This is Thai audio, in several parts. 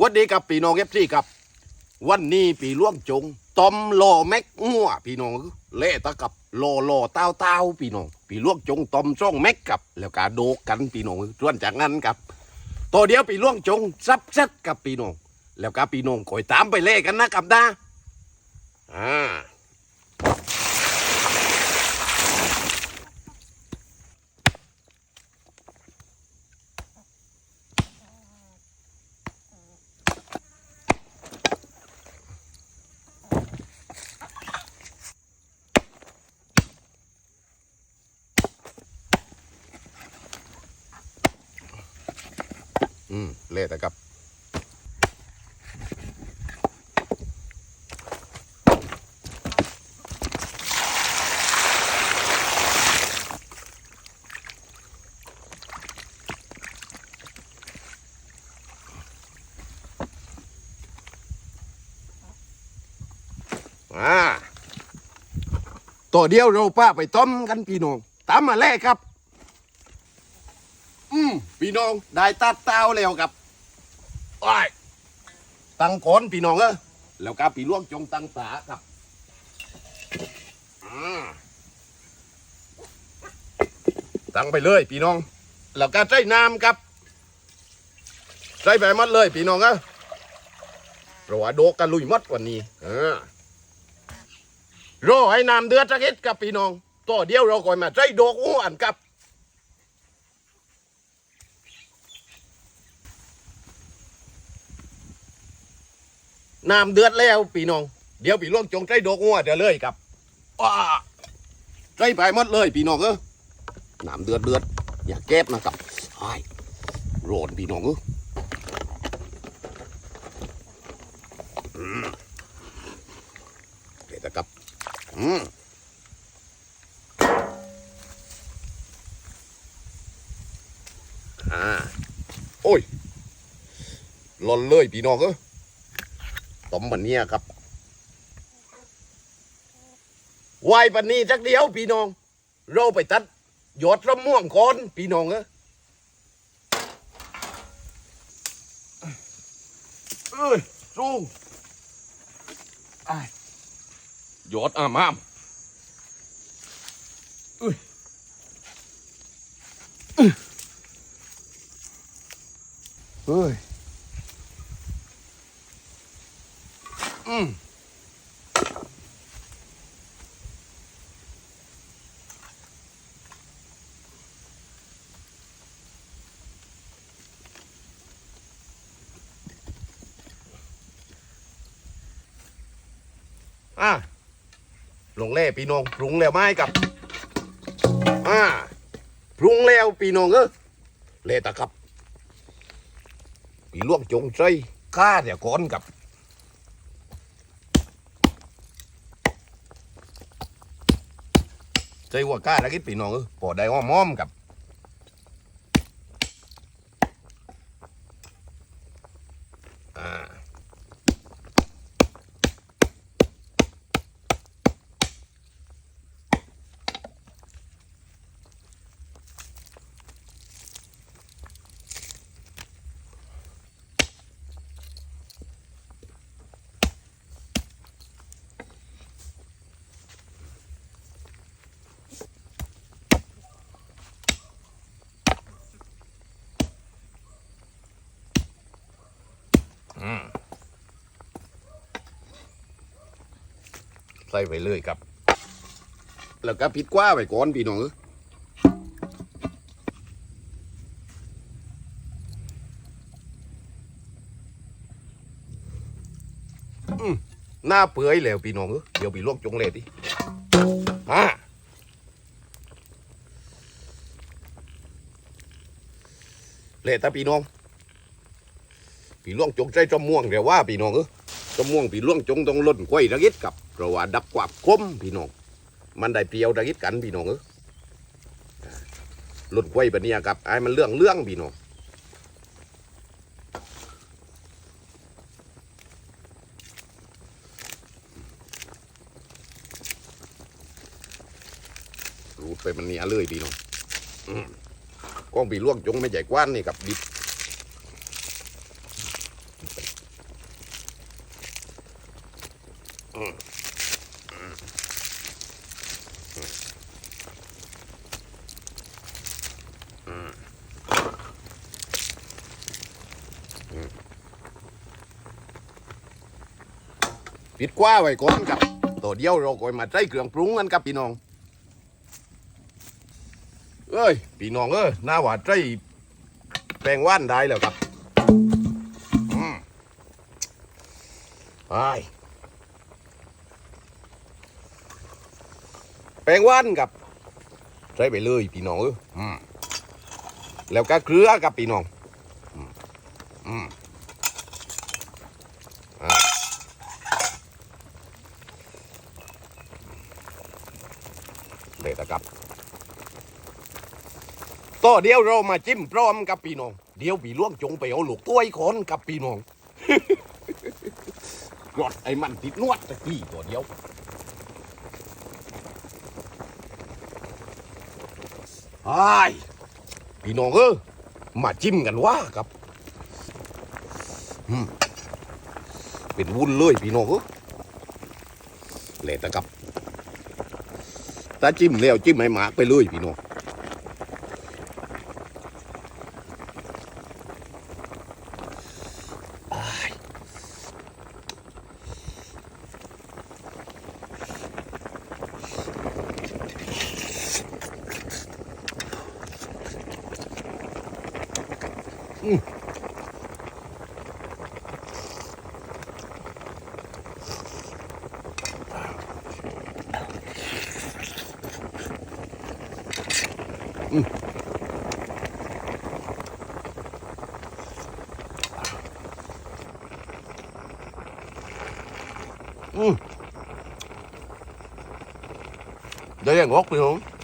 วันดีกับพี่น้องเอฟซีครับ วันนี้ปีล่วงจงตอมโลแม็กงัวพี่น้องเละตะกับโลโลเต้าเต้าพี่น้องปีล่วงจงตอมช่องแม็กกับ แล้วก็โดกันพี่น้องส่วนจากนั้นครับตัวเดียวปีล่วงจงซับซัตกับพี่น้องแล้วก็พี่น้องคอยตามไปเล่กันนะครับนะอ่า เละแต่กับอ่าตัวเดียวเราป้าไปต้มกันพี่น้องตามมาแลกครับ อืมพี่น้องได้ตัดเต้าแล้วครับ อ้ายตั้งก้นพี่น้องเออแล้วก็พี่ล่วงจงตั้งตาครับตั้งไปเลยพี่น้อง แล้วก็ใส่น้ำครับใส่ไปมัดเลยพี่น้องเออเพราะว่าโดกันลุยมัดวันนี้เออรอให้น้ำเดือดสักนิดครับพี่น้องตัวเดียวเราก่อยมาใส่โดกอ้วนครับ น้ำเดือดแล้วพี่น้อง เดี๋ยวพี่ล่วงจงใจดกงัวเดี๋ยวเลยครับว้าใจไปหมดเลยพี่น้องเออน้ำเดือดเดือดอย่าแก็บนะครับไอ้โรนพี่น้องเออเดี๋ยวนะครับอืมอ่าโอ้ยหล่นเลยพี่น้องเออ ต้มมันเนี่ยครับวายปันนี้จักเดียวพี่น้อง เราไปตัดยอดระม่วงก่อนพี่น้องเอ้ยเอ้ยสูงอ้ายยอดอามามเอ้ยอื้อเฮ้ย อืมอะลงเล่พี่น้องปรุงแล้วไหมกับ อ่าปรุงแล้วพี่น้องเออเล่ตะครับพี่ลวกจงใจข้าเดี๋ยวก่อนกับ ใจหัวกล้าแล้วกิปีน้องเออปอได้อ้อมอ้อมกับ ส่ไปเลยครับ แล้วก็พิดกว่าไปก่อนพี่น้องเอออืมหน้าเปื่อยแล้วพี่น้องเออเดี๋ยวพี่ลวกจงเลยดิมาเละตาพี่น้องพี่ล่วงจงใจจมม่วงเดี๋ยวว่าพี่น้องเออจมม่วงพี่ล่วงจงต้องล้นกล้วยระกิดกับ พราะว่าดับกวาบคมพี่น้องมันได้เปรี้ยวดักิดกันพี่น้องเออหลุดไว้แบบนี้ครับไอ้มันเรื่องเรื่องพี่น้องรูดไปมันเนียเลยพี่น้องกล้องปีล่วงจงไม่ใหญ่กว้านนี่กับดิบอืม ปิดกว้าไว้ก่อนครับตัวเดียวเราก็มาใช้เครื่องปรุงกันครับพี่น้อง เอ้ย พี่น้องเอ้ยหน้าหวาดใจแปลงว่านได้แล้วครับ อืมไป แปลงว่านกับใช้ไปเลยพี่น้องเออแล้วก็เกลือกับพี่น้องเลยนะครับต่อเดียวเรามาจิ้มพร้อมกับพี่น้อง เดี๋ยวพี่ล่วงจงไปเอาลูกตัวไอ้คนกับพี่น้องกรดไอ้มันติดนวดตะกี้ตัวเดียว ไอ้พี่น้องเออมาจิ้มกันว่าครับเป็นวุ่นเลยพี่น้องเออเละตะกับ ตาจิ้มแล้วจิ้มให้หมากไปเลยพี่น้อง อืมได้ยังงอ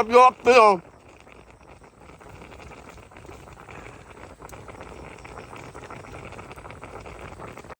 กพี่น้อ